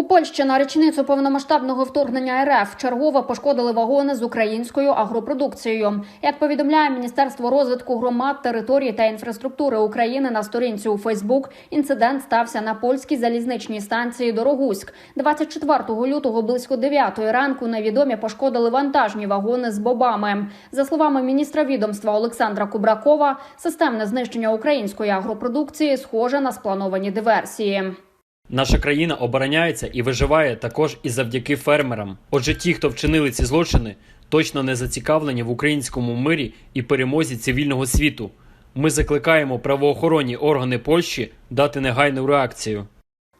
У Польщі на річницю повномасштабного вторгнення РФ чергово пошкодили вагони з українською агропродукцією. Як повідомляє Міністерство розвитку громад, території та інфраструктури України на сторінці у Фейсбук, інцидент стався на польській залізничній станції Дорогуськ. 24 лютого близько 9 ранку невідомі пошкодили вантажні вагони з бобами. За словами міністра відомства Олександра Кубракова, системне знищення української агропродукції схоже на сплановані диверсії. Наша країна обороняється і виживає також і завдяки фермерам. Отже, ті, хто вчинили ці злочини, точно не зацікавлені в українському мирі і перемозі цивільного світу. Ми закликаємо правоохоронні органи Польщі дати негайну реакцію.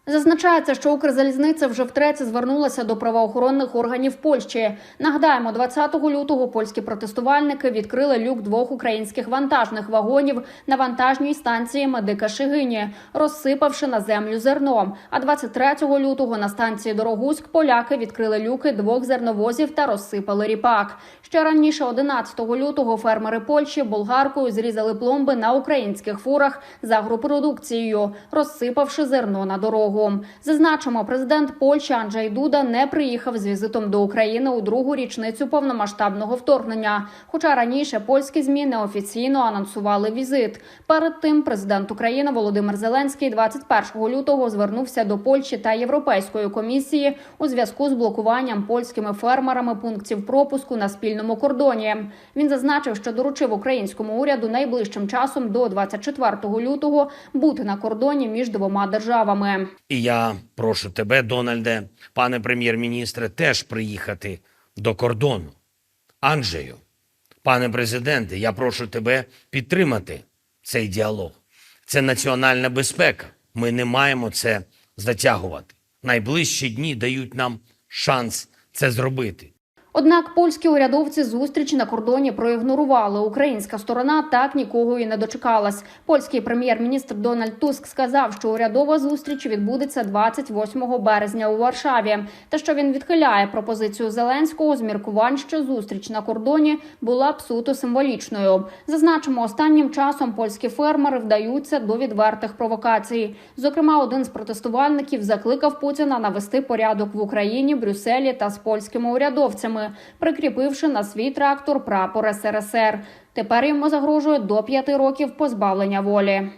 Зазначається, що Укрзалізниця вже втретє звернулася до правоохоронних органів Польщі. Нагадаємо, 20 лютого польські протестувальники відкрили люк двох українських вантажних вагонів на вантажній станції Медика Шигині, розсипавши на землю зерно. А 23 лютого на станції Дорогуськ поляки відкрили люки двох зерновозів та розсипали ріпак. Ще раніше, 11 лютого, фермери Польщі болгаркою зрізали пломби на українських фурах з агропродукцією, розсипавши зерно на дорогу. Зазначимо, президент Польщі Анджей Дуда не приїхав з візитом до України у другу річницю повномасштабного вторгнення. Хоча раніше польські змі неофіційно анонсували візит. Перед тим президент України Володимир Зеленський 21 лютого звернувся до Польщі та Європейської комісії у зв'язку з блокуванням польськими фермерами пунктів пропуску на спільному кордоні. Він зазначив, що доручив українському уряду найближчим часом до 24 лютого бути на кордоні між двома державами. І я прошу тебе, Дональде, пане прем'єр-міністре, теж приїхати до кордону. Анджею, пане президенте, я прошу тебе підтримати цей діалог. Це національна безпека. Ми не маємо це затягувати. Найближчі дні дають нам шанс це зробити. Однак польські урядовці зустріч на кордоні проігнорували. Українська сторона так нікого і не дочекалась. Польський прем'єр-міністр Дональд Туск сказав, що урядова зустріч відбудеться 28 березня у Варшаві, та що він відхиляє пропозицію Зеленського з міркувань, що зустріч на кордоні була б суто символічною. Зазначимо, останнім часом польські фермери вдаються до відвертих провокацій. Зокрема, один з протестувальників закликав Путіна навести порядок в Україні, Брюсселі та з польськими урядовцями прикріпивши на свій трактор прапор СРСР. Тепер йому загрожує до п'яти років позбавлення волі.